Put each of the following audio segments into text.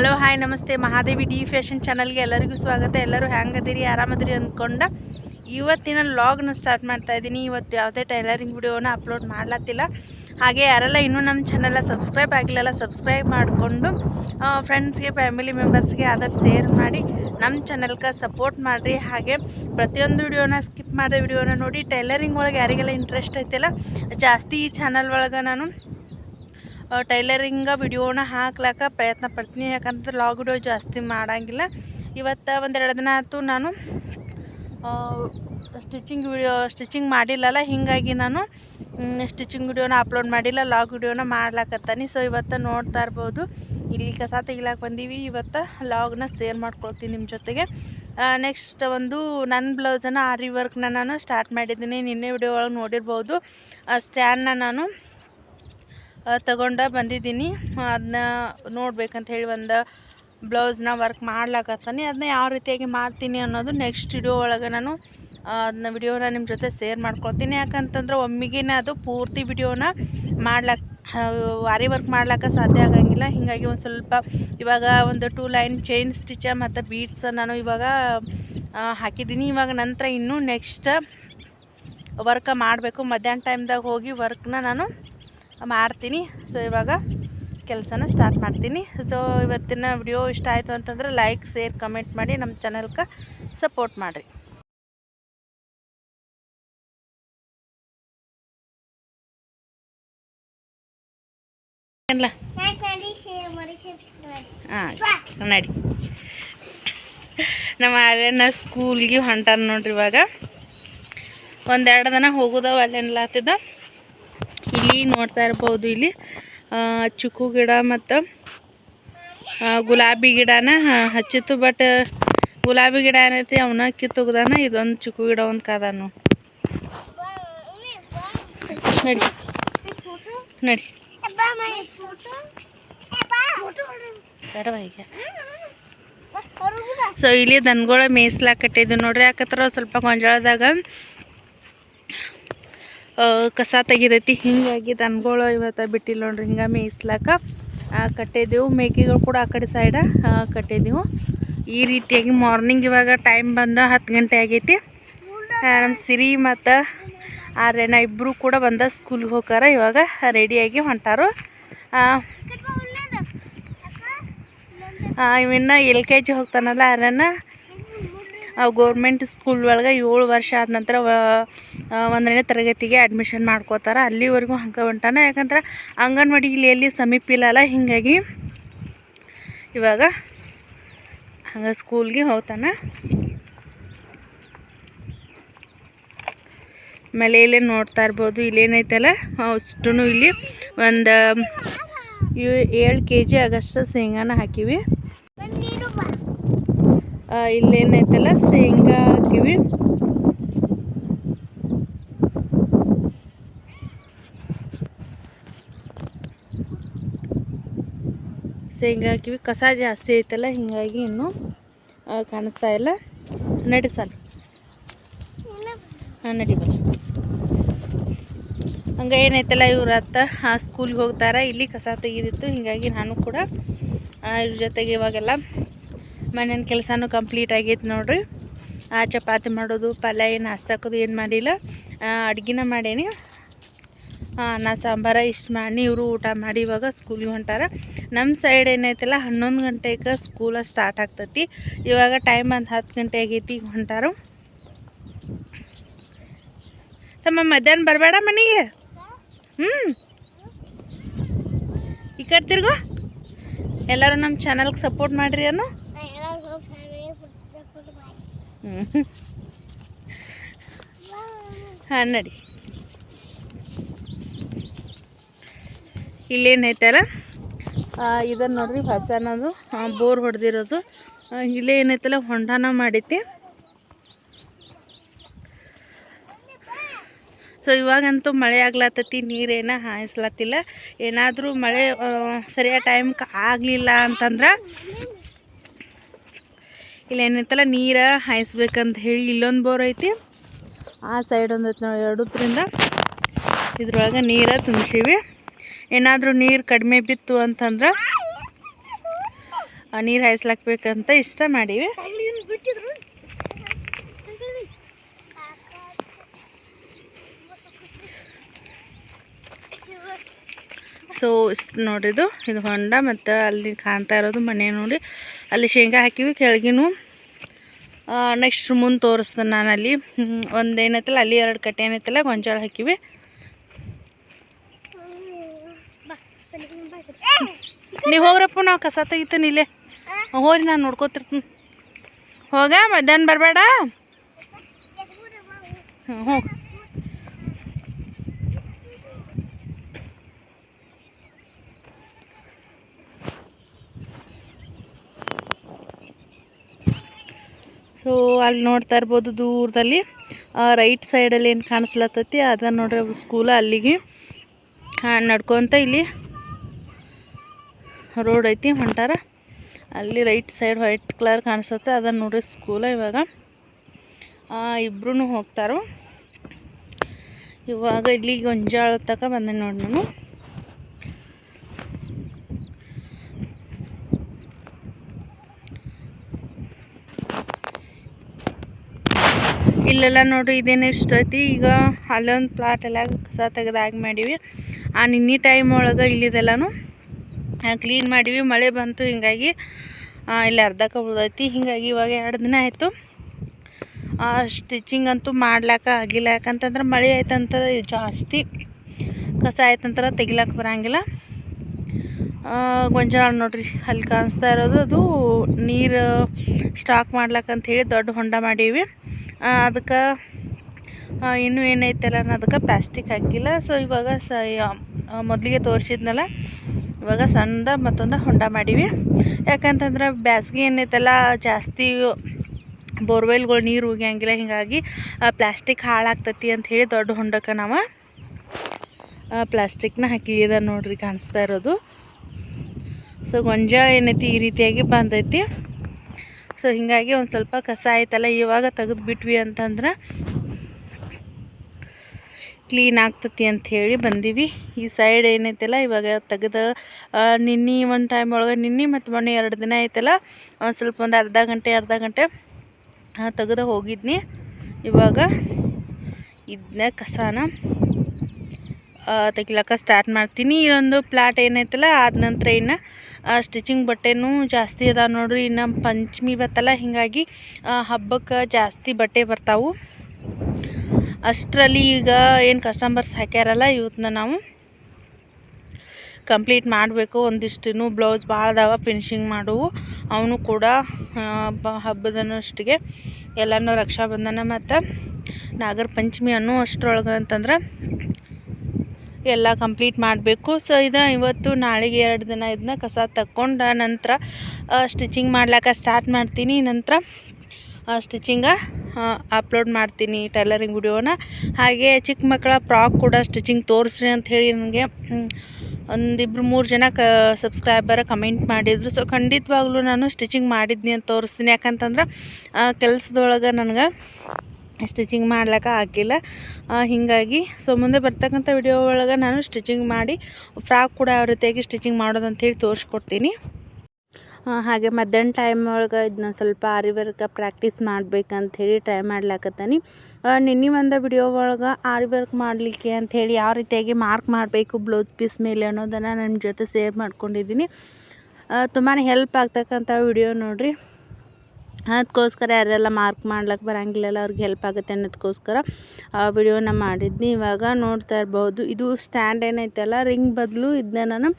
Hello hi ನಮಸ್ತೆ. Mahadevi D fashion ಚಾನಲ್ಗೆ ಎಲ್ಲರಿಗೂ ಸ್ವಾಗತ. ಎಲ್ಲರೂ ಹ್ಯಾಂಗದಿರಿ ಆರಾಮದಿರಿ ಅಂದ್ಕೊಂಡು ಇವತ್ತಿನ ಲಾಗ್ನ ಸ್ಟಾರ್ಟ್ ಮಾಡ್ತಾ ಇದ್ದೀನಿ. ಇವತ್ತು ಯಾವುದೇ ಟೈಲರಿಂಗ್ ವಿಡಿಯೋನ ಅಪ್ಲೋಡ್ ಮಾಡ್ಲತ್ತಿಲ್ಲ. ಹಾಗೆ ಯಾರೆಲ್ಲ ಇನ್ನೂ ನಮ್ಮ ಚಾನಲ ಸಬ್ಸ್ಕ್ರೈಬ್ ಆಗಿಲ್ಲಲ್ಲ ಸಬ್ಸ್ಕ್ರೈಬ್ ಮಾಡಿಕೊಂಡು ಫ್ರೆಂಡ್ಸ್ಗೆ ಫ್ಯಾಮಿಲಿ ಮೆಂಬರ್ಸ್ಗೆ ಅದರ ಶೇರ್ ಮಾಡಿ, ನಮ್ಮ ಚಾನಲ್ಗೆ ಸಪೋರ್ಟ್ ಮಾಡಿರಿ. ಹಾಗೆ ಪ್ರತಿಯೊಂದು ವಿಡಿಯೋನ ಸ್ಕಿಪ್ ಮಾಡಿದ ವಿಡಿಯೋನ ನೋಡಿ. ಟೈಲರಿಂಗ್ ಒಳಗೆ ಯಾರಿಗೆಲ್ಲ ಇಂಟ್ರೆಸ್ಟ್ ಐತಿಲ್ಲ, ಜಾಸ್ತಿ ಈ ಚಾನಲ್ ಒಳಗೆ ನಾನು ಟೈಲರಿಂಗ ವಿಡಿಯೋನ ಹಾಕ್ಲಾಕ ಪ್ರಯತ್ನ ಪಡ್ತೀನಿ. ಯಾಕಂದ್ರೆ ಲಾಗ್ ವಿಡಿಯೋ ಜಾಸ್ತಿ ಮಾಡೋಂಗಿಲ್ಲ. ಇವತ್ತು ಒಂದೆರಡು ದಿನ ಆಯ್ತು ನಾನು ಸ್ಟಿಚಿಂಗ್ ವಿಡಿಯೋ, ಸ್ಟಿಚಿಂಗ್ ಮಾಡಿಲ್ಲಲ್ಲ, ಹೀಗಾಗಿ ನಾನು ಸ್ಟಿಚಿಂಗ್ ವಿಡಿಯೋನ ಅಪ್ಲೋಡ್ ಮಾಡಿಲ್ಲ, ಲಾಗ್ ವಿಡಿಯೋನ ಮಾಡ್ಲಾಕತ್ತಾನೆ. ಸೊ ಇವತ್ತು ನೋಡ್ತಾ ಇರ್ಬೋದು. ಇಲ್ಲಿ ಕಸ ತೆಗಿಲಾಕ ಬಂದೀವಿ. ಇವತ್ತು ಲಾಗ್ನ ಸೇರ್ ಮಾಡ್ಕೊಳ್ತೀನಿ ನಿಮ್ಮ ಜೊತೆಗೆ. ನೆಕ್ಸ್ಟ್ ಒಂದು ನನ್ನ ಬ್ಲೌಸನ್ನು ಆರಿ ವರ್ಕ್ನ ನಾನು ಸ್ಟಾರ್ಟ್ ಮಾಡಿದ್ದೀನಿ. ನಿನ್ನೆ ವಿಡಿಯೋ ಒಳಗೆ ನೋಡಿರ್ಬೋದು. ಸ್ಟ್ಯಾಂಡ್ನ ನಾನು ತಗೊಂಡು ಬಂದಿದ್ದೀನಿ. ಅದನ್ನ ನೋಡ್ಬೇಕಂತ ಹೇಳಿ ಒಂದು ಬ್ಲೌಸ್ನ ವರ್ಕ್ ಮಾಡ್ಲಾಕತ್ತಾನೆ. ಅದನ್ನ ಯಾವ ರೀತಿಯಾಗಿ ಮಾಡ್ತೀನಿ ಅನ್ನೋದು ನೆಕ್ಸ್ಟ್ ವಿಡಿಯೋ ಒಳಗೆ ನಾನು ಅದನ್ನ ವಿಡಿಯೋನ ನಿಮ್ಮ ಜೊತೆ ಶೇರ್ ಮಾಡ್ಕೊಳ್ತೀನಿ. ಯಾಕಂತಂದ್ರೆ ಒಮ್ಮಿಗೆನೇ ಅದು ಪೂರ್ತಿ ವಿಡಿಯೋನ ಮಾಡ್ಲಾಕ ವಾರಿ ವರ್ಕ್ ಮಾಡ್ಲಾಕ ಸಾಧ್ಯ ಆಗಂಗಿಲ್ಲ. ಹೀಗಾಗಿ ಒಂದು ಸ್ವಲ್ಪ ಇವಾಗ ಒಂದು ಟೂ ಲೈನ್ ಚೈನ್ ಸ್ಟಿಚ ಮತ್ತು ಬೀಡ್ಸ್ ನಾನು ಇವಾಗ ಹಾಕಿದ್ದೀನಿ. ಇವಾಗ ನಂತರ ಇನ್ನೂ ನೆಕ್ಸ್ಟ್ ವರ್ಕ ಮಾಡಬೇಕು. ಮಧ್ಯಾಹ್ನ ಟೈಮ್ದಾಗ ಹೋಗಿ ವರ್ಕ್ನ ನಾನು ಮಾಡ್ತೀನಿ. ಸೊ ಇವಾಗ ಕೆಲಸನ ಸ್ಟಾರ್ಟ್ ಮಾಡ್ತೀನಿ. ಸೊ ಇವತ್ತಿನ ವಿಡಿಯೋ ಇಷ್ಟ ಆಯಿತು ಅಂತಂದರೆ ಲೈಕ್ ಶೇರ್ ಕಮೆಂಟ್ ಮಾಡಿ ನಮ್ಮ ಚಾನಲ್ಗೆ ಸಪೋರ್ಟ್ ಮಾಡಿರಿ. ಹಾಂ ನಡಿ. ನಮ್ಮ ಆರ್ಯನ ಸ್ಕೂಲ್ಗೆ ಹೊಂಟಾನ ನೋಡ್ರಿ ಇವಾಗ. ಒಂದೆರಡು ದಿನ ಹೋಗೋದವ ಅಲ್ಲೆನ್ಲಾತಿದ್ದ ಇಲ್ಲಿ ನೋಡ್ತಾ ಇರ್ಬೋದು ಇಲ್ಲಿ ಚಿಕ್ಕು ಗಿಡ ಮತ್ತು ಗುಲಾಬಿ ಗಿಡನ ಹಚ್ಚಿತ್ತು ಬಟ್ ಗುಲಾಬಿ ಗಿಡ ಏನೈತಿ ಅವನ್ನ ಕಿತ್ತುಗ್ದಾನ ಇದೊಂದು ಚಿಕ್ಕು ಗಿಡ ಒಂದು ಕಾದಾನು. ನಡಿ. ನಡಿ. ಸೊ ಇಲ್ಲಿ ದನಗಳ ಮೇಯಿಸ್ಲಾಕಟ್ಟಿದ್ದು ನೋಡ್ರಿ ಯಾಕತ್ರ ಸ್ವಲ್ಪ ಗೊಂಜಾಳದಾಗ ಕಸ ತೆಗಿತೈತಿ. ಹಿಂಗಾಗಿ ದನಗಳು ಇವತ್ತು ಬಿಟ್ಟಿಲ್ಲ ನೋಡ್ರಿ, ಹಿಂಗೆ ಮೇಯಿಸ್ಲಾಕ. ಕಟ್ಟಿದ್ದೆವು ಮೇಕೆಗಳು ಕೂಡ ಆ ಕಡೆ ಸೈಡ ಕಟ್ಟಿದ್ದೆವು ಈ ರೀತಿಯಾಗಿ ಮಾರ್ನಿಂಗ್ ಇವಾಗ ಟೈಮ್ ಬಂದ ಹತ್ತು ಗಂಟೆ ಆಗೈತಿ. ನಮ್ಮ ಸಿರಿ ಮತ್ತು ಆರ್ಯನ ಇಬ್ಬರು ಕೂಡ ಬಂದ ಸ್ಕೂಲ್ಗೆ ಹೋಗಾರ. ಇವಾಗ ರೆಡಿಯಾಗಿ ಹೊಂಟಾರು. ಇವನ್ನ ಎಲ್ ಕೆ ಜಿ ಹೋಗ್ತಾನಲ್ಲ ಆರ್ಯನ ಗೌರ್ಮೆಂಟ್ ಸ್ಕೂಲ್ ಒಳಗೆ ಏಳು ವರ್ಷ ಆದ ನಂತರ ಒಂದನೇ ತರಗತಿಗೆ ಅಡ್ಮಿಷನ್ ಮಾಡ್ಕೋತಾರೆ. ಅಲ್ಲಿವರೆಗೂ ಹಂಗೆ ಹೊಂಟಾನ ಯಾಕಂದ್ರೆ ಅಂಗನವಾಡಿ ಇಲ್ಲಿ ಎಲ್ಲಿ ಸಮೀಪ ಇಲ್ಲಲ್ಲ, ಹೀಗಾಗಿ ಇವಾಗ ಹಂಗೆ ಸ್ಕೂಲ್ಗೆ ಹೋಗ್ತಾನ. ಆಮೇಲೆ ಇಲ್ಲೇ ನೋಡ್ತಾ ಇರ್ಬೋದು. ಇಲ್ಲೇನೈತಲ್ಲ ಅಷ್ಟು ಇಲ್ಲಿ ಒಂದು ಏಳು ಕೆ ಜಿ ಆಗಷ್ಟು ಶೇಂಗಾನ ಹಾಕಿವಿ. ಇಲ್ಲೇನೈತಲ್ಲ, ಶೇಂಗಾ ಹಾಕಿವಿ. ಶೇಂಗಾ ಹಾಕಿವಿ. ಕಸ ಜಾಸ್ತಿ ಐತಲ್ಲ, ಹೀಗಾಗಿ ಇನ್ನೂ ಕಾಣಿಸ್ತಾ ಇಲ್ಲ. ನಡಿ ಸಾಲ. ಹಾಂ, ನಡಿ ಬರ ಹಂಗೆ ಏನೈತಲ್ಲ, ಇವ್ರ ಅತ್ತ ಸ್ಕೂಲ್ಗೆ ಹೋಗ್ತಾರೆ. ಇಲ್ಲಿ ಕಸ ತೆಗೆದಿತ್ತು, ಹೀಗಾಗಿ ನಾನು ಕೂಡ ಇವ್ರ ಜೊತೆಗೆ ಇವಾಗೆಲ್ಲ ಮನೇನ ಕೆಲಸನೂ ಕಂಪ್ಲೀಟ್ ಆಗೈತೆ ನೋಡ್ರಿ. ಚಪಾತಿ ಮಾಡೋದು, ಪಲ್ಯ ಏನು ಹಾಕೋದು ಏನು ಮಾಡಿಲ್ಲ. ಅಡುಗೆನ ಮಾಡೇನಿ. ನಾ ಸಾಂಬಾರ ಇಷ್ಟು ಮಾಡಿ, ಇವರು ಊಟ ಮಾಡಿ ಇವಾಗ ಸ್ಕೂಲಿಗೆ ಹೊಂಟಾರ. ನಮ್ಮ ಸೈಡ್ ಏನೈತಲ್ಲ, ಹನ್ನೊಂದು ಗಂಟೆಗೆ ಸ್ಕೂಲ ಸ್ಟಾರ್ಟ್ ಆಗ್ತೈತಿ. ಇವಾಗ ಟೈಮ್ ಒಂದು ಹತ್ತು ಗಂಟೆ ಆಗೈತಿ ಈಗ ಹೊಂಟಾರ. ತಮ್ಮ ಮಧ್ಯಾಹ್ನ ಬರಬೇಡ ಮನೆಗೆ? ಹ್ಞೂ ಈ ಕಡೆ ತಿರ್ಗೋ. ಎಲ್ಲರೂ ನಮ್ಮ ಚಾನಲ್ಗೆ ಸಪೋರ್ಟ್ ಮಾಡಿರಿ ಅನ್ನೋ. ಹಾಂ, ನಡಿ. ಇಲ್ಲೇನೈತಲ್ಲ ಇದನ್ನು ನೋಡ್ರಿ ಅನ್ನೋದು ಬೋರ್ ಹೊಡೆದಿರೋದು. ಇಲ್ಲೇ ಏನೈತಲ್ಲ, ಹೊಂಡಾನ ಮಾಡೈತಿ ಸೊ ಇವಾಗಂತೂ ಮಳೆ ಆಗ್ಲತ್ತತಿ, ನೀರೇನ ಹಾಯಿಸ್ಲತ್ತಿಲ್ಲ. ಏನಾದರೂ ಮಳೆ ಸರಿಯಾದ ಟೈಮ್ಗೆ ಆಗಲಿಲ್ಲ ಅಂತಂದ್ರೆ ಇಲ್ಲೇನೈತಲ್ಲ ನೀರು ಹಾಯಿಸ್ಬೇಕಂತ ಹೇಳಿ ಇಲ್ಲೊಂದು ಬೋರ್ ಐತಿ. ಆ ಸೈಡ್ ಒಂದು ಐತಿ ನೋಡಿ, ಎರಡೂದ್ರಿಂದ ಇದ್ರೊಳಗೆ ನೀರು ತುಂಬಿಸಿವಿ. ಏನಾದರೂ ನೀರು ಕಡಿಮೆ ಬಿತ್ತು ಅಂತಂದ್ರೆ ನೀರು ಹಾಯಿಸ್ಲಾಕ್ಬೇಕಂತ ಇಷ್ಟ ಮಾಡೀವಿ. ಸೊ, ಇಷ್ಟು ನೋಡಿದು, ಇದು ಹೊಂಡ ಮತ್ತು ಅಲ್ಲಿ ಕಾಣ್ತಾ ಇರೋದು ಮನೆ ನೋಡಿ. ಅಲ್ಲಿ ಶೇಂಗಾ ಹಾಕಿವಿ ಕೆಳಗಿನೂ. ನೆಕ್ಸ್ಟ್ ಮುಂದೆ ತೋರಿಸ್ತೇನೆ ನಾನು ಅಲ್ಲಿ ಒಂದು ಏನೈತಲ್ಲ ಅಲ್ಲಿ ಎರಡು ಕಟ್ಟೆ ಏನೈತಲ್ಲ, ಗೊಂಜಾಳ ಹಾಕಿವಿ. ನೀವು ಹೋಗ್ರಪ್ಪ, ನಾವು ಕಸ ತೆಗಿತೀನಿ ಇಲ್ಲೇ. ಹೋರಿ, ನಾನು ನೋಡ್ಕೋತಿರ್ತೀನಿ. ಹೋಗ, ಮಧ್ಯಾಹ್ನ ಬರಬೇಡ? ಹ್ಞೂ ಹೋಗಿ ಸೊ ಅಲ್ಲಿ ನೋಡ್ತಾ ಇರ್ಬೋದು ದೂರದಲ್ಲಿ. ರೈಟ್ ಸೈಡಲ್ಲಿ ಏನು ಕಾಣಿಸ್ಲತ್ತೈತಿ? ಅದ ನೋಡ್ರಿ ಸ್ಕೂಲ ಅಲ್ಲಿಗೆ. ನಡ್ಕೊತ ಇಲ್ಲಿ ರೋಡ್ ಐತಿ ಹೊಂಟಾರ. ಅಲ್ಲಿ ರೈಟ್ ಸೈಡ್ ವೈಟ್ ಕಲರ್ ಕಾಣಿಸುತ್ತೆ ಅದನ್ನು ನೋಡ್ರಿ ಸ್ಕೂಲ ಇವಾಗ. ಇಬ್ಬರೂ ಹೋಗ್ತಾರೋ. ಇವಾಗ ಇಲ್ಲಿ ಗೊಂಜಾಳ ತಕ ಬಂದೆ ನೋಡಿ ನಾನು. ಇಲ್ಲೆಲ್ಲ ನೋಡ್ರಿ ಇದೇನು ಇಷ್ಟ ಐತಿ. ಈಗ ಅಲ್ಲೊಂದು ಪ್ಲಾಟ್ ಎಲ್ಲ ಕಸ ತೆಗೆದಾಗಿ ಮಾಡೀವಿ. ಆ ನಿನ್ನೆ ಟೈಮ್ ಒಳಗೆ ಇಲ್ಲಿದೆಲ್ಲನೂ ಕ್ಲೀನ್ ಮಾಡೀವಿ. ಮಳೆ ಬಂತು, ಹಿಂಗಾಗಿ ಇಲ್ಲಿ ಅರ್ಧಕ್ಕೆ ಉಳ್ದೈತಿ ಹಿಂಗಾಗಿ ಇವಾಗ ಎರಡು ದಿನ ಆಯಿತು. ಸ್ಟಿಚಿಂಗ್ ಅಂತೂ ಮಾಡ್ಲಾಕ ಆಗಿಲ್ಲ. ಯಾಕಂತಂದ್ರೆ ಮಳೆ ಆಯ್ತಂತ ಜಾಸ್ತಿ, ಕಸ ಆಯ್ತಂತಾರ ತೆಗಿಲಾಕ ಬರಂಗಿಲ್ಲ. ಗೊಂಜಾಳ ನೋಡ್ರಿ, ಅಲ್ಲಿ ಕಾಣಿಸ್ತಾ ಇರೋದು. ಅದು ನೀರು ಸ್ಟಾಕ್ ಮಾಡ್ಲಾಕಂತ ಹೇಳಿ ದೊಡ್ಡ ಹೊಂಡ ಮಾಡೀವಿ. ಅದಕ್ಕೆ ಇನ್ನೂ ಏನೈತಲ್ಲ ಅನ್ನೋದಕ್ಕೆ ಪ್ಲಾಸ್ಟಿಕ್ ಹಾಕಿಲ್ಲ. ಸೊ ಇವಾಗ ಸ ಮೊದಲಿಗೆ ತೋರಿಸಿದ್ನಲ್ಲ, ಇವಾಗ ಸಣ್ಣದ ಮತ್ತೊಂದು ಹೊಂಡ ಮಾಡೀವಿ. ಯಾಕಂತಂದ್ರೆ ಬ್ಯಾಸ್ಗೆ ಏನೈತಲ್ಲ, ಜಾಸ್ತಿ ಬೋರ್ವೆಲ್ಗಳು ನೀರು ಉಗಿಯಂಗಿಲ್ಲ, ಹೀಗಾಗಿ ಪ್ಲಾಸ್ಟಿಕ್ ಹಾಳಾಗ್ತತಿ ಅಂತ ಹೇಳಿ ದೊಡ್ಡ ಹೊಂಡಕ್ಕೆ ನಾವು ಪ್ಲಾಸ್ಟಿಕ್ನ ಹಾಕಿದ ನೋಡ್ರಿ ಕಾಣಿಸ್ತಾ ಇರೋದು. ಸೊ ಗೊಂಜಾಳ ಏನೈತಿ ಈ ರೀತಿಯಾಗಿ ಬಂದೈತಿ. ಸೊ ಹೀಗಾಗಿ ಒಂದು ಸ್ವಲ್ಪ ಕಸ ಆಯ್ತಲ್ಲ, ಇವಾಗ ತೆಗೆದು ಬಿಟ್ವಿ ಅಂತಂದ್ರೆ ಕ್ಲೀನ್ ಆಗ್ತತಿ ಅಂತ ಹೇಳಿ ಬಂದೀವಿ. ಈ ಸೈಡ್ ಏನೈತಲ್ಲ, ಇವಾಗ ತೆಗೆದು ನಿನ್ನೆ ಒಂದು ಟೈಮ್ ಒಳಗೆ ನಿನ್ನೆ ಮತ್ತು ಮೊನ್ನೆ ಎರಡು ದಿನ ಐತಲ್ಲ ಒಂದು ಸ್ವಲ್ಪ ಒಂದು ಅರ್ಧ ಗಂಟೆ ಅರ್ಧ ಗಂಟೆ ತೆಗೆದು ಹೋಗಿದ್ನಿ. ಇವಾಗ ಇದನ್ನ ಕಸಾನ ತೆಗಿಲಕ್ಕ ಸ್ಟಾರ್ಟ್ ಮಾಡ್ತೀನಿ. ಒಂದು ಪ್ಲಾಟ್ ಏನೈತಲ್ಲ, ಆದ ನಂತರ ಇನ್ನು ಸ್ಟಿಚಿಂಗ್ ಬಟ್ಟೆನೂ ಜಾಸ್ತಿ ಅದ ನೋಡ್ರಿ. ಇನ್ನು ಪಂಚಮಿ ಬತ್ತಲ್ಲ ಹೀಗಾಗಿ ಹಬ್ಬಕ್ಕೆ ಜಾಸ್ತಿ ಬಟ್ಟೆ ಬರ್ತಾವು. ಅಷ್ಟರಲ್ಲಿ ಈಗ ಏನು ಕಸ್ಟಮರ್ಸ್ ಹಾಕ್ಯಾರಲ್ಲ ಇವತ್ತನ್ನ ನಾವು ಕಂಪ್ಲೀಟ್ ಮಾಡಬೇಕು. ಒಂದಿಷ್ಟು ಬ್ಲೌಸ್ ಭಾಳ ಅದಾವ ಫಿನಿಶಿಂಗ್ ಮಾಡುವು. ಅವನು ಕೂಡ ಹಬ್ಬದನಷ್ಟಿಗೆ ಎಲ್ಲನೂ ರಕ್ಷಾಬಂಧನ ಮತ್ತು ನಾಗರ ಪಂಚಮಿ ಅನ್ನೋ ಅಷ್ಟರೊಳಗೆ ಅಂತಂದ್ರೆ ಎಲ್ಲ ಕಂಪ್ಲೀಟ್ ಮಾಡಬೇಕು. ಸೊ ಇದು ಇವತ್ತು ನಾಳೆಗೆ ಎರಡು ದಿನ ಇದನ್ನ ಕಸ ತಕ್ಕೊಂಡ ನಂತರ ಸ್ಟಿಚಿಂಗ್ ಮಾಡ್ಲಿಕ್ಕೆ ಸ್ಟಾರ್ಟ್ ಮಾಡ್ತೀನಿ. ನಂತರ ಸ್ಟಿಚಿಂಗ ಅಪ್ಲೋಡ್ ಮಾಡ್ತೀನಿ ಟೈಲರಿಂಗ್ ವಿಡಿಯೋನ ಹಾಗೆ ಚಿಕ್ಕ ಮಕ್ಕಳ ಫ್ರಾಕ್ ಕೂಡ ಸ್ಟಿಚಿಂಗ್ ತೋರಿಸ್ರಿ ಅಂತ ಹೇಳಿ ನನಗೆ. ಒಂದಿಬ್ರು ಮೂರು ಜನ ಕ ಸಬ್ಸ್ಕ್ರೈಬರ್ ಕಮೆಂಟ್ ಮಾಡಿದರು. ಸೊ ಖಂಡಿತವಾಗ್ಲೂ ನಾನು ಸ್ಟಿಚಿಂಗ್ ಮಾಡಿದ್ನಿ ಅಂತ ತೋರಿಸ್ತೀನಿ. ಯಾಕಂತಂದ್ರೆ ಕೆಲಸದೊಳಗೆ ನನಗೆ ಸ್ಟಿಚಿಂಗ್ ಮಾಡ್ಲಿಕ್ಕೆ ಆಗಿಲ್ಲ ಹೀಗಾಗಿ ಸೊ ಮುಂದೆ ಬರ್ತಕ್ಕಂಥ ವಿಡಿಯೋ ಒಳಗೆ ನಾನು ಸ್ಟಿಚಿಂಗ್ ಮಾಡಿ ಫ್ರಾಕ್ ಕೂಡ ಯಾವ ರೀತಿಯಾಗಿ ಸ್ಟಿಚಿಂಗ್ ಮಾಡೋದು ಅಂತೇಳಿ ತೋರಿಸ್ಕೊಡ್ತೀನಿ ಹಾಗೆ ಮಧ್ಯಾಹ್ನ ಟೈಮ್ ಒಳಗೆ ಇದನ್ನ ಸ್ವಲ್ಪ ಆರಿ ವರ್ಕ್ ಪ್ರಾಕ್ಟೀಸ್ ಹೇಳಿ ಟ್ರೈ ಮಾಡ್ಲಾಕತ್ತೀನಿ. ನಿನ್ನೆ ಒಂದು ವಿಡಿಯೋ ಒಳಗೆ ಆರಿ ವರ್ಕ್ ಮಾಡಲಿಕ್ಕೆ ಅಂಥೇಳಿ ಯಾವ ರೀತಿಯಾಗಿ ಮಾರ್ಕ್ ಮಾಡಬೇಕು ಬ್ಲೌಸ್ ಪೀಸ್ ಮೇಲೆ ಅನ್ನೋದನ್ನು ನನ್ನ ಜೊತೆ ಸೇವ್ ಮಾಡ್ಕೊಂಡಿದ್ದೀನಿ ತುಂಬಾ ಹೆಲ್ಪ್ ಆಗ್ತಕ್ಕಂಥ ವಿಡಿಯೋ ನೋಡಿರಿ. ಅದಕ್ಕೋಸ್ಕರ ಯಾರೆಲ್ಲ ಮಾರ್ಕ್ ಮಾಡ್ಲಿಕ್ಕೆ ಬರೋಂಗಿಲ್ಲಲ್ಲ, ಅವ್ರಿಗೆ ಹೆಲ್ಪ್ ಆಗುತ್ತೆ ಅನ್ನೋದಕ್ಕೋಸ್ಕರ ಆ ವಿಡಿಯೋನ ಮಾಡಿದ್ನಿ. ಇವಾಗ ನೋಡ್ತಾ ಇರ್ಬೋದು. ಇದು ಸ್ಟ್ಯಾಂಡ್ ಏನೈತಲ್ಲ ರಿಂಗ್ ಬದಲು ಇದನ್ನ ನಾನು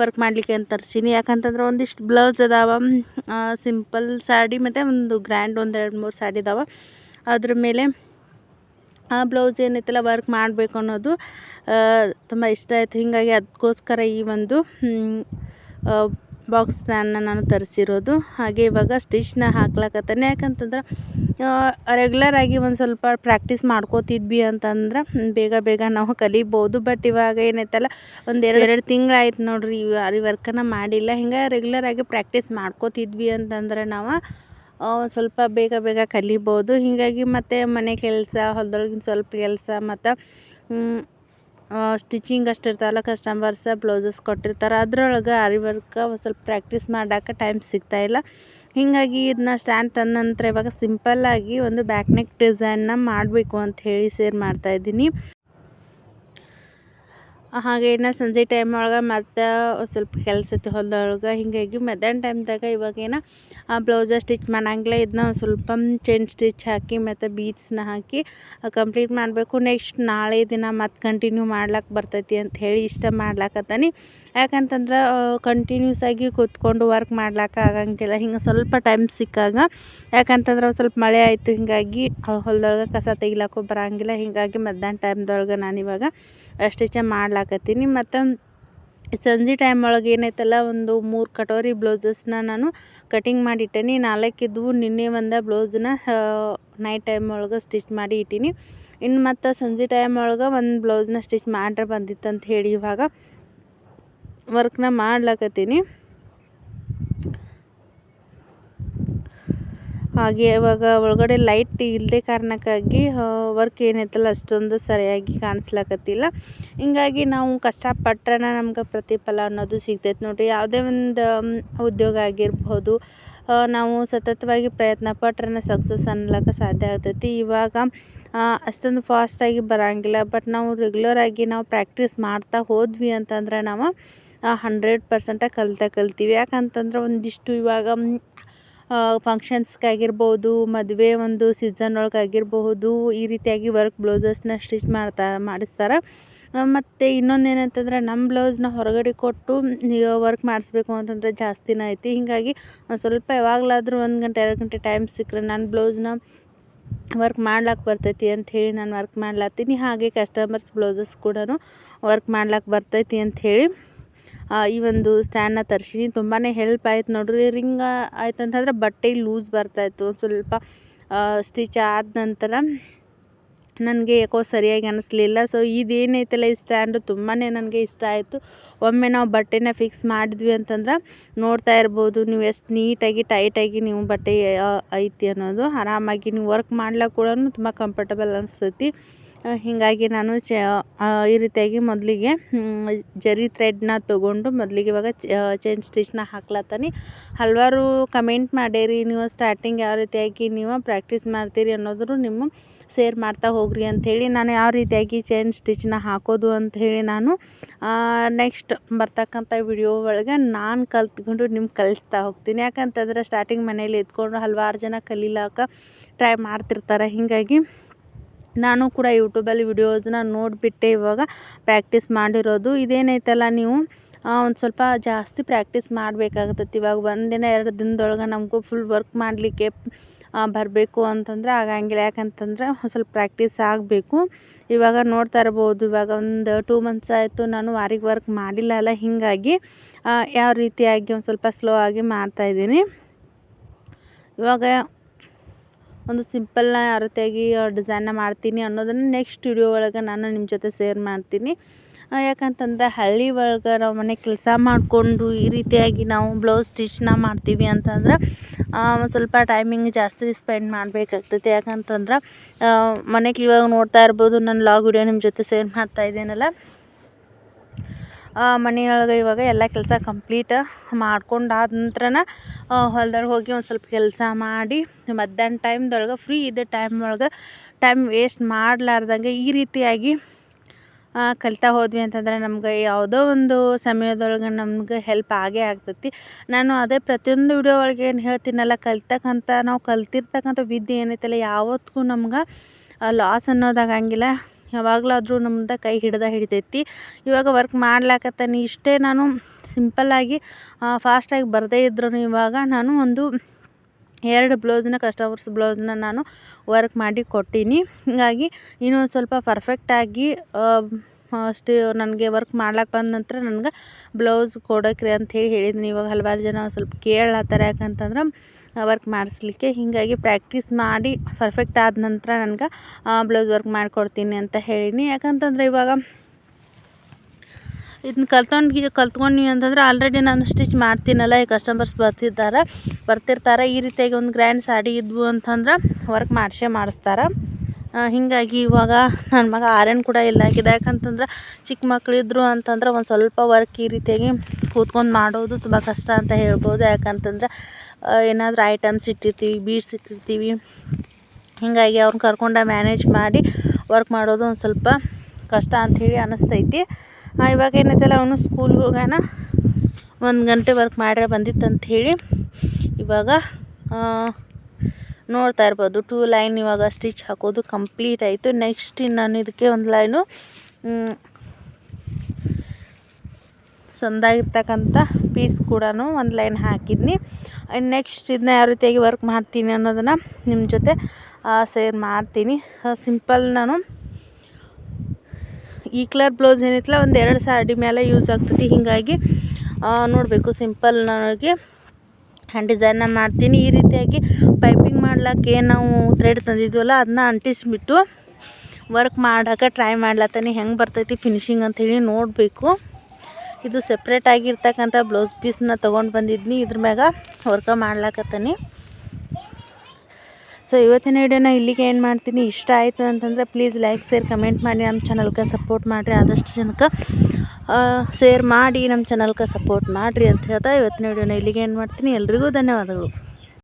ವರ್ಕ್ ಮಾಡಲಿಕ್ಕೆ ಅಂತ ತರಿಸೀನಿ ಯಾಕಂತಂದ್ರೆ ಒಂದಿಷ್ಟು ಬ್ಲೌಸ್ ಅದಾವ ಸಿಂಪಲ್ ಸ್ಯಾಡಿ ಮತ್ತು ಒಂದು ಗ್ರ್ಯಾಂಡ್ ಒಂದು ಎರಡು ಮೂರು ಸಾಡಿ ಇದಾವೆ ಅದ್ರ ಮೇಲೆ ಆ ಬ್ಲೌಸ್ ಏನೈತಲ್ಲ ವರ್ಕ್ ಮಾಡಬೇಕು ಅನ್ನೋದು ತುಂಬ ಇಷ್ಟ ಆಯ್ತು. ಹೀಗಾಗಿ ಅದಕ್ಕೋಸ್ಕರ ಈ ಒಂದು ಬಾಕ್ಸ್ನ ನಾನು ತರಿಸಿರೋದು. ಹಾಗೆ ಇವಾಗ ಸ್ಟಿಚ್ನ ಹಾಕ್ಲಕತ್ತಾನೆ. ಯಾಕಂತಂದ್ರೆ ರೆಗ್ಯುಲರ್ ಆಗಿ ಒಂದು ಸ್ವಲ್ಪ ಪ್ರಾಕ್ಟೀಸ್ ಮಾಡ್ಕೋತಿದ್ವಿ ಅಂತಂದ್ರೆ ಬೇಗ ಬೇಗ ನಾವು ಕಲಿಬೋದು. ಬಟ್ ಇವಾಗ ಏನೈತಲ್ಲ, ಒಂದು ಎರಡು ಎರಡು ತಿಂಗಳಾಯ್ತು ನೋಡ್ರಿ, ಈ ವರ್ಕನ್ನು ಮಾಡಿಲ್ಲ. ಹಿಂಗೆ ರೆಗ್ಯುಲರ್ ಆಗಿ ಪ್ರಾಕ್ಟೀಸ್ ಮಾಡ್ಕೋತಿದ್ವಿ ಅಂತಂದ್ರೆ ನಾವು ಸ್ವಲ್ಪ ಬೇಗ ಬೇಗ ಕಲಿಬೋದು. ಹೀಗಾಗಿ ಮತ್ತು ಮನೆ ಕೆಲಸ, ಹೊಲದೊಳಗಿನ ಸ್ವಲ್ಪ ಕೆಲಸ, ಮತ್ತು ಸ್ಟಿಚಿಂಗ್ ಅಷ್ಟು ಇರ್ತಾವಲ್ಲ ಕಸ್ಟಮರ್ಸ್ ಬ್ಲೌಸಸ್ ಕೊಟ್ಟಿರ್ತಾರೆ. ಅದ್ರೊಳಗೆ ಆರಿ ವರ್ಕ್ ಒಂದು ಸ್ವಲ್ಪ ಪ್ರಾಕ್ಟೀಸ್ ಮಾಡೋಕೆ ಟೈಮ್ ಸಿಗ್ತಾ ಇಲ್ಲ. ಹೀಗಾಗಿ ಇದನ್ನ ಸ್ಟ್ಯಾಂಡ್ ತಂದ ನಂತರ ಇವಾಗ ಸಿಂಪಲ್ಲಾಗಿ ಒಂದು ಬ್ಯಾಕ್ ನೆಕ್ ಡಿಸೈನ್ನ ಮಾಡಬೇಕು ಅಂತ ಹೇಳಿ ಸೇರ್ ಮಾಡ್ತಾಯಿದ್ದೀನಿ ಹಾಗೆ ಇನ್ನು ಸಂಜೆ ಟೈಮ್ ಒಳಗೆ ಮತ್ತು ಸ್ವಲ್ಪ ಕೆಲಸ ಇತ್ತು ಹೊಲದೊಳಗೆ, ಹೀಗಾಗಿ ಮಧ್ಯಾಹ್ನ ಟೈಮ್ದಾಗ ಇವಾಗೇನ ಬ್ಲೌಸ ಸ್ಟಿಚ್ ಮಾಡಂಗಿಲ್ಲ. ಇದನ್ನ ಸ್ವಲ್ಪ ಚೈನ್ ಸ್ಟಿಚ್ ಹಾಕಿ ಮತ್ತು ಬೀಡ್ಸ್ನ ಹಾಕಿ ಕಂಪ್ಲೀಟ್ ಮಾಡಬೇಕು. ನೆಕ್ಸ್ಟ್ ನಾಳೆ ದಿನ ಮತ್ತೆ ಕಂಟಿನ್ಯೂ ಮಾಡ್ಲಕ್ಕೆ ಬರ್ತೈತಿ ಅಂತ ಹೇಳಿ ಇಷ್ಟ ಮಾಡ್ಲಾಕತ್ತಾನೆ. ಯಾಕಂತಂದ್ರೆ ಕಂಟಿನ್ಯೂಸ್ ಆಗಿ ಕೂತ್ಕೊಂಡು ವರ್ಕ್ ಮಾಡ್ಲಿಕ್ಕೆ ಆಗಂಗಿಲ್ಲ. ಹಿಂಗೆ ಸ್ವಲ್ಪ ಟೈಮ್ ಸಿಕ್ಕಾಗ, ಯಾಕಂತಂದ್ರೆ ಸ್ವಲ್ಪ ಮಳೆ ಆಯಿತು. ಹೀಗಾಗಿ ಹೊಲದೊಳಗೆ ಕಸ ತೆಗಿಲಕ್ಕೂ ಬರಂಗಿಲ್ಲ. ಹೀಗಾಗಿ ಮಧ್ಯಾಹ್ನ ಟೈಮ್ದೊಳಗೆ ನಾನಿವಾಗ ಸ್ಟಿಚ ಮಾಡ್ಲಾಕತ್ತೀನಿ. ಮತ್ತು ಸಂಜೆ ಟೈಮ್ ಒಳಗೆ ಏನೈತಲ್ಲ, ಒಂದು ಮೂರು ಕಟೋರಿ ಬ್ಲೌಸಸ್ನ ನಾನು ಕಟಿಂಗ್ ಮಾಡಿ ಇಟ್ಟೇನಿ ನಾಲ್ಕಿದ್ವು ನಿನ್ನೆ ಒಂದು ಬ್ಲೌಸನ್ನ ನೈಟ್ ಟೈಮ್ ಒಳಗೆ ಸ್ಟಿಚ್ ಮಾಡಿ ಇಟ್ಟೀನಿ. ಇನ್ನು ಮತ್ತು ಸಂಜೆ ಟೈಮ್ ಒಳಗೆ ಒಂದು ಬ್ಲೌಸ್ನ ಸ್ಟಿಚ್ ಮಾಡ್ರೆ ಬಂದಿತ್ತು ಅಂತ ಹೇಳಿ ಇವಾಗ ವರ್ಕ್ನ ಮಾಡ್ಲಕತ್ತೀನಿ. ಹಾಗೆ ಇವಾಗ ಒಳಗಡೆ ಲೈಟ್ ಇಲ್ಲದೆ ಕಾರಣಕ್ಕಾಗಿ ವರ್ಕ್ ಏನೈತಲ್ಲ ಅಷ್ಟೊಂದು ಸರಿಯಾಗಿ ಕಾಣಿಸ್ಲಕತ್ತಿಲ್ಲ. ಹಿಂಗಾಗಿ ನಾವು ಕಷ್ಟಪಟ್ರೆ ನಮ್ಗೆ ಪ್ರತಿಫಲ ಅನ್ನೋದು ಸಿಗ್ತೈತೆ. ನೋಡಿರಿ ಯಾವುದೇ ಒಂದು ಉದ್ಯೋಗ ಆಗಿರ್ಬೋದು ನಾವು ಸತತವಾಗಿ ಪ್ರಯತ್ನ ಪಟ್ರೆ ಸಕ್ಸಸ್ ಅನ್ನಲಕ್ಕ ಸಾಧ್ಯ ಆಗ್ತೈತಿ. ಇವಾಗ ಅಷ್ಟೊಂದು ಫಾಸ್ಟಾಗಿ ಬರೋಂಗಿಲ್ಲ. ಬಟ್ ನಾವು ರೆಗ್ಯುಲರಾಗಿ ನಾವು ಪ್ರಾಕ್ಟೀಸ್ ಮಾಡ್ತಾ ಹೋದ್ವಿ ಅಂತಂದ್ರೆ ನಾವು ಹಂಡ್ರೆಡ್ ಪರ್ಸೆಂಟಾಗಿ ಕಲಿತಾ ಕಲ್ತೀವಿ. ಯಾಕಂತಂದ್ರೆ ಒಂದಿಷ್ಟು ಇವಾಗ ಫಂಕ್ಷನ್ಸ್ಗಾಗಿರ್ಬೋದು ಮದುವೆ ಒಂದು ಸೀಸನ್ ಒಳಗೆ ಆಗಿರಬಹುದು ಈ ರೀತಿಯಾಗಿ ವರ್ಕ್ ಬ್ಲೌಸಸ್ನ ಸ್ಟಿಚ್ ಮಾಡ್ತಾ, ಮಾಡಿಸ್ತಾರೆ. ಮತ್ತು ಇನ್ನೊಂದು ಏನಂತಂದ್ರೆ ನಮ್ಮ ಬ್ಲೌಸ್ನ ಹೊರಗಡೆ ಕೊಟ್ಟು ವರ್ಕ್ ಮಾಡಿಸ್ಬೇಕು ಅಂತಂದರೆ ಜಾಸ್ತಿನೇ ಐತಿ. ಹೀಗಾಗಿ ಸ್ವಲ್ಪ ಯಾವಾಗಲಾದರೂ ಒಂದು ಗಂಟೆ, ಎರಡು ಗಂಟೆ ಟೈಮ್ ಸಿಕ್ಕರೆ ನನ್ನ ಬ್ಲೌಸ್ನ ವರ್ಕ್ ಮಾಡ್ಲಾಕ್ಕೆ ಬರ್ತೈತಿ ಅಂತ ಹೇಳಿ ನಾನು ವರ್ಕ್ ಮಾಡ್ಲತ್ತೀನಿ ಹಾಗೆ ಕಸ್ಟಮರ್ಸ್ ಬ್ಲೌಸಸ್ ಕೂಡ ವರ್ಕ್ ಮಾಡ್ಲಿಕ್ಕೆ ಬರ್ತೈತಿ ಅಂತ ಹೇಳಿ. ಈ ಒಂದು ಸ್ಟ್ಯಾಂಡನ್ನ ತರಿಸಿನಿ ತುಂಬಾ ಹೆಲ್ಪ್ ಆಯ್ತು ನೋಡಿರಿ. ರಿಂಗ್ ಆಯ್ತು ಅಂತಂದ್ರೆ ಬಟ್ಟೆ ಲೂಸ್ ಬರ್ತಾಯಿತ್ತು ಸ್ವಲ್ಪ ಸ್ಟಿಚ್ ಆದ ನಂತರ ನನಗೆ ಯಾಕೋ ಸರಿಯಾಗಿ ಅನಿಸ್ಲಿಲ್ಲ. ಸೊ ಇದೇನೈತಲ್ಲ ಈ ಸ್ಟ್ಯಾಂಡು ತುಂಬಾ ನನಗೆ ಇಷ್ಟ ಆಯಿತು. ಒಮ್ಮೆ ನಾವು ಬಟ್ಟೆನ ಫಿಕ್ಸ್ ಮಾಡಿದ್ವಿ ಅಂತಂದ್ರೆ ನೋಡ್ತಾ ಇರ್ಬೋದು. ನೀವು ಎಷ್ಟು ನೀಟಾಗಿ ಟೈಟಾಗಿ ನೀವು ಬಟ್ಟೆ ಐತಿ ಅನ್ನೋದು. ಆರಾಮಾಗಿ ನೀವು ವರ್ಕ್ ಮಾಡ್ಲಿಕ್ಕೆ ಕೂಡ ತುಂಬ ಕಂಫರ್ಟಬಲ್ ಅನಿಸ್ತೈತಿ. ಹೀಗಾಗಿ ನಾನು ಚ ಈ ರೀತಿಯಾಗಿ ಮೊದಲಿಗೆ ಜರಿ ಥ್ರೆಡ್ನ ತೊಗೊಂಡು ಮೊದಲಿಗೆ ಇವಾಗ ಚೈನ್ ಸ್ಟಿಚ್ನ ಹಾಕ್ಲತ್ತೀನಿ. ಹಲವಾರು ಕಮೆಂಟ್ ಮಾಡೇರಿ, ನೀವು ಸ್ಟಾರ್ಟಿಂಗ್ ಯಾವ ರೀತಿಯಾಗಿ ನೀವು ಪ್ರಾಕ್ಟೀಸ್ ಮಾಡ್ತೀರಿ ಅನ್ನೋದ್ರು ನಿಮ್ಮ ಸೇರ್ ಮಾಡ್ತಾ ಹೋಗ್ರಿ ಅಂಥೇಳಿ ನಾನು ಯಾವ ರೀತಿಯಾಗಿ ಚೈನ್ ಸ್ಟಿಚ್ನ ಹಾಕೋದು ಅಂಥೇಳಿ ನಾನು ನೆಕ್ಸ್ಟ್ ಬರ್ತಕ್ಕಂಥ ವಿಡಿಯೋ ಒಳಗೆ ನಾನು ಕಲ್ತ್ಕೊಂಡು ನಿಮ್ಗೆ ಕಲಿಸ್ತಾ ಹೋಗ್ತೀನಿ. ಯಾಕಂತಂದ್ರೆ ಸ್ಟಾರ್ಟಿಂಗ್ ಮನೇಲಿ ಇದ್ಕೊಂಡು ಹಲವಾರು ಜನ ಕಲೀಲಾಕ ಟ್ರೈ ಮಾಡ್ತಿರ್ತಾರೆ. ಹೀಗಾಗಿ ನಾನು ಕೂಡ ಯೂಟ್ಯೂಬಲ್ಲಿ ವಿಡಿಯೋಸ್ನ ನೋಡಿಬಿಟ್ಟೆ ಇವಾಗ ಪ್ರ್ಯಾಕ್ಟೀಸ್ ಮಾಡಿರೋದು. ಇದೇನೈತಲ್ಲ ನೀವು ಒಂದು ಸ್ವಲ್ಪ ಜಾಸ್ತಿ ಪ್ರ್ಯಾಕ್ಟೀಸ್ ಮಾಡಬೇಕಾಗತ್ತೆ ಇವಾಗ ಒಂದಿನ ಎರಡು ದಿನದೊಳಗೆ ನಮಗೂ ಫುಲ್ ವರ್ಕ್ ಮಾಡಲಿಕ್ಕೆ ಬರಬೇಕು ಅಂತಂದ್ರೆ ಆಗಂಗಿಲ್ಲ. ಯಾಕಂತಂದ್ರೆ ಸ್ವಲ್ಪ ಪ್ರಾಕ್ಟೀಸ್ ಆಗಬೇಕು. ಇವಾಗ ನೋಡ್ತಾ ಇರ್ಬೋದು. ಇವಾಗ ಒಂದು ಟೂ ಮಂತ್ಸ್ ಆಯಿತು, ನಾನು ವಾರಿಗೆ ವರ್ಕ್ ಮಾಡಿಲ್ಲ ಅಲ್ಲ. ಹೀಗಾಗಿ ಯಾವ ರೀತಿಯಾಗಿ ಒಂದು ಸ್ವಲ್ಪ ಸ್ಲೋ ಆಗಿ ಮಾಡ್ತಾಯಿದ್ದೀನಿ ಇವಾಗ ಒಂದು ಸಿಂಪಲ್ನ ಯಾವ ರೀತಿಯಾಗಿ ಡಿಸೈನ್ನ ಮಾಡ್ತೀನಿ ಅನ್ನೋದನ್ನು ನೆಕ್ಸ್ಟ್ ವಿಡಿಯೋ ಒಳಗೆ ನಾನು ನಿಮ್ಮ ಜೊತೆ ಶೇರ್ ಮಾಡ್ತೀನಿ. ಯಾಕಂತಂದ್ರೆ ಹಳ್ಳಿ ಒಳಗೆ ನಾವು ಮನೆ ಕೆಲಸ ಮಾಡಿಕೊಂಡು ಈ ರೀತಿಯಾಗಿ ನಾವು ಬ್ಲೌಸ್ ಸ್ಟಿಚ್ನ ಮಾಡ್ತೀವಿ ಅಂತಂದ್ರೆ ಸ್ವಲ್ಪ ಟೈಮಿಂಗ್ ಜಾಸ್ತಿ ಸ್ಪೆಂಡ್ ಮಾಡಬೇಕಾಗ್ತೈತೆ. ಯಾಕಂತಂದ್ರೆ ಮನೆಗೆ ಇವಾಗ ನೋಡ್ತಾ ಇರ್ಬೋದು. ನಾನು ಲಾಗ್ ವಿಡಿಯೋ ನಿಮ್ಮ ಜೊತೆ ಶೇರ್ ಮಾಡ್ತಾ ಇದ್ದೀನಲ್ಲ. ಮನೆಯೊಳಗೆ ಇವಾಗ ಎಲ್ಲ ಕೆಲಸ ಕಂಪ್ಲೀಟ್ ಮಾಡ್ಕೊಂಡಾದ ನಂತ್ರನ ಹೊಲ್ದಾಗ ಹೋಗಿ ಒಂದು ಸ್ವಲ್ಪ ಕೆಲಸ ಮಾಡಿ, ಮಧ್ಯಾಹ್ನ ಟೈಮ್ದೊಳಗೆ ಫ್ರೀ ಇದ್ದ ಟೈಮ್ ಒಳಗೆ ಟೈಮ್ ವೇಸ್ಟ್ ಮಾಡಲಾರ್ದಂಗೆ ಈ ರೀತಿಯಾಗಿ ಕಲಿತಾ ಹೋದ್ವಿ ಅಂತಂದ್ರೆ ನಮ್ಗೆ ಯಾವುದೋ ಒಂದು ಸಮಯದೊಳಗೆ ನಮ್ಗೆ ಹೆಲ್ಪ್ ಆಗೇ ಆಗ್ತೈತಿ. ನಾನು ಅದೇ ಪ್ರತಿಯೊಂದು ವಿಡಿಯೋ ಒಳಗೆ ಏನು ಹೇಳ್ತೀನಲ್ಲ, ಕಲ್ತಕ್ಕಂಥ, ನಾವು ಕಲ್ತಿರ್ತಕ್ಕಂಥ ವಿದ್ಯೆ ಏನೈತಲ್ಲ ಯಾವತ್ತಿಗೂ ನಮ್ಗೆ ಲಾಸ್ ಅನ್ನೋದಾಗಂಗಿಲ್ಲ. ಯಾವಾಗಲಾದ್ರೂ ನಮ್ದು ಕೈ ಹಿಡ್ದ ಹಿಡಿತೈತಿ. ಇವಾಗ ವರ್ಕ್ ಮಾಡ್ಲಾಕತ್ತಾನೆ ಇಷ್ಟೇ ನಾನು ಸಿಂಪಲ್ಲಾಗಿ ಫಾಸ್ಟಾಗಿ ಬರದೇ ಇದ್ರೂ ಇವಾಗ ನಾನು ಒಂದು ಎರಡು ಬ್ಲೌಸ್ನ ಕಸ್ಟಮರ್ಸ್ ಬ್ಲೌಸ್ನ ನಾನು ವರ್ಕ್ ಮಾಡಿ ಕೊಟ್ಟೀನಿ. ಹೀಗಾಗಿ ಇನ್ನೂ ಸ್ವಲ್ಪ ಪರ್ಫೆಕ್ಟಾಗಿ ಅಷ್ಟು ನನಗೆ ವರ್ಕ್ ಮಾಡ್ಲಿಕ್ಕೆ ಬಂದ ನಂತರ ನನಗೆ ಬ್ಲೌಸ್ ಕೊಡಕ್ರಿ ಹೇಳಿ ಹೇಳಿದ್ದೀನಿ ಇವಾಗ ಹಲವಾರು ಜನ ಸ್ವಲ್ಪ ಕೇಳತ್ತಾರ ಯಾಕಂತಂದ್ರೆ ವರ್ಕ್ ಮಾಡಿಸ್ಲಿಕ್ಕೆ. ಹೀಗಾಗಿ ಪ್ರಾಕ್ಟೀಸ್ ಮಾಡಿ ಪರ್ಫೆಕ್ಟ್ ಆದ ನಂತರ ನನಗೆ ಬ್ಲೌಸ್ ವರ್ಕ್ ಮಾಡಿಕೊಡ್ತೀನಿ ಅಂತ ಹೇಳೀನಿ. ಯಾಕಂತಂದ್ರೆ ಇವಾಗ ಇದನ್ನ ಕಲ್ತ್ಕೊಂಡು ಕಲ್ತ್ಕೊಂಡ್ವಿ ಅಂತಂದ್ರೆ ಆಲ್ರೆಡಿ ನಾನು ಸ್ಟಿಚ್ ಮಾಡ್ತೀನಲ್ಲ, ಈ ಕಸ್ಟಮರ್ಸ್ ಬರ್ತಿದ್ದಾರೆ. ಬರ್ತಿರ್ತಾರೆ, ಈ ರೀತಿಯಾಗಿ ಒಂದು ಗ್ರ್ಯಾಂಡ್ ಸಾಡಿ ಇದ್ವು ಅಂತಂದ್ರೆ ವರ್ಕ್ ಮಾಡಿಸೇ ಮಾಡಿಸ್ತಾರೆ. ಹೀಗಾಗಿ ಇವಾಗ ನನ್ನ ಮಗ ಆರ್ಯನ್ ಕೂಡ ಇಲ್ಲ ಆಗಿದೆ. ಯಾಕಂತಂದ್ರೆ ಚಿಕ್ಕ ಮಕ್ಕಳಿದ್ರು ಅಂತಂದ್ರೆ ಒಂದು ಸ್ವಲ್ಪ ವರ್ಕ್ ಈ ರೀತಿಯಾಗಿ ಕೂತ್ಕೊಂಡು ಮಾಡೋದು ತುಂಬ ಕಷ್ಟ ಅಂತ ಹೇಳ್ಬೋದು. ಯಾಕಂತಂದ್ರೆ ಏನಾದರೂ ಐಟಮ್ಸ್ ಇಟ್ಟಿರ್ತೀವಿ ಬೀಡ್ಸ್ ಇಟ್ಟಿರ್ತೀವಿ. ಹೀಗಾಗಿ ಅವ್ರನ್ನ ಕರ್ಕೊಂಡು ಮ್ಯಾನೇಜ್ ಮಾಡಿ ವರ್ಕ್ ಮಾಡೋದು ಒಂದು ಸ್ವಲ್ಪ ಕಷ್ಟ ಅಂಥೇಳಿ ಅನ್ನಿಸ್ತೈತಿ ಇವಾಗ ಏನೈತಲ್ಲ, ಅವನು ಸ್ಕೂಲ್ಗೆ ಹೋಗೋಣ ಒಂದು ಗಂಟೆ ವರ್ಕ್ ಮಾಡ್ರೆ ಬಂದಿತ್ತು ಹೇಳಿ ಇವಾಗ ನೋಡ್ತಾ ಇರ್ಬೋದು. ಟೂ ಲೈನ್ ಇವಾಗ ಸ್ಟಿಚ್ ಹಾಕೋದು ಕಂಪ್ಲೀಟ್ ಆಯಿತು. ನೆಕ್ಸ್ಟ್ ನಾನು ಇದಕ್ಕೆ ಒಂದು ಲೈನು ಸಂದಾಗಿರ್ತಕ್ಕಂಥ ಪೀಸ್ ಕೂಡ ಒಂದು ಲೈನ್ ಹಾಕಿದ್ನಿ. ನೆಕ್ಸ್ಟ್ ಇದನ್ನ ಯಾವ ರೀತಿಯಾಗಿ ವರ್ಕ್ ಮಾಡ್ತೀನಿ ಅನ್ನೋದನ್ನು ನಿಮ್ಮ ಜೊತೆ ಸೇರ್ ಮಾಡ್ತೀನಿ. ಸಿಂಪಲ್ ನಾನು. ಈ ಕಲರ್ ಬ್ಲೌಸ್ ಏನಿತ್ತಲ್ಲ, ಒಂದು ಎರಡು ಸಾರಿ ಮೇಲೆ ಯೂಸ್ ಆಗ್ತೈತಿ. ಹೀಗಾಗಿ ನೋಡಬೇಕು ಸಿಂಪಲ್ ನನಗೆ ಡಿಸೈನ್ನ ಮಾಡ್ತೀನಿ. ಈ ರೀತಿಯಾಗಿ ಪೈಪಿಂಗ್ ಮಾಡ್ಲಿಕ್ಕೆ ನಾವು ಥ್ರೆಡ್ ತಂದಿದ್ವಲ್ಲ ಅದನ್ನ ಅಂಟಿಸ್ಬಿಟ್ಟು ವರ್ಕ್ ಮಾಡೋಕೆ ಟ್ರೈ ಮಾಡ್ಲತ್ತೀನಿ. ಹೆಂಗೆ ಬರ್ತೈತಿ ಫಿನಿಶಿಂಗ್ ಅಂಥೇಳಿ ನೋಡಬೇಕು. ಇದು ಸಪ್ರೇಟ್ ಆಗಿರ್ತಕ್ಕಂಥ ಬ್ಲೌಸ್ ಪೀಸ್ನ ತೊಗೊಂಡು ಬಂದಿದ್ನಿ. ಇದ್ರ ಮ್ಯಾಗ ವರ್ಕ ಮಾಡ್ಲಾಕತ್ತೀನಿ. ಸೊ ಇವತ್ತಿನ ವಿಡಿಯೋನ ಇಲ್ಲಿಗೆ ಏನು ಮಾಡ್ತೀನಿ. ಇಷ್ಟ ಆಯಿತು ಅಂತಂದರೆ ಪ್ಲೀಸ್ ಲೈಕ್ ಶೇರ್ ಕಮೆಂಟ್ ಮಾಡಿ. ನಮ್ಮ ಚಾನಲ್ಗೆ ಸಪೋರ್ಟ್ ಮಾಡಿರಿ. ಆದಷ್ಟು ಜನಕ್ಕೆ ಶೇರ್ ಮಾಡಿ. ನಮ್ಮ ಚಾನಲ್ಗೆ ಸಪೋರ್ಟ್ ಮಾಡಿರಿ ಅಂತ ಹೇಳ್ತಾ ಇವತ್ತಿನ ವಿಡಿಯೋನ ಇಲ್ಲಿಗೆ ಏನು ಮಾಡ್ತೀನಿ. ಎಲ್ರಿಗೂ ಧನ್ಯವಾದಗಳು.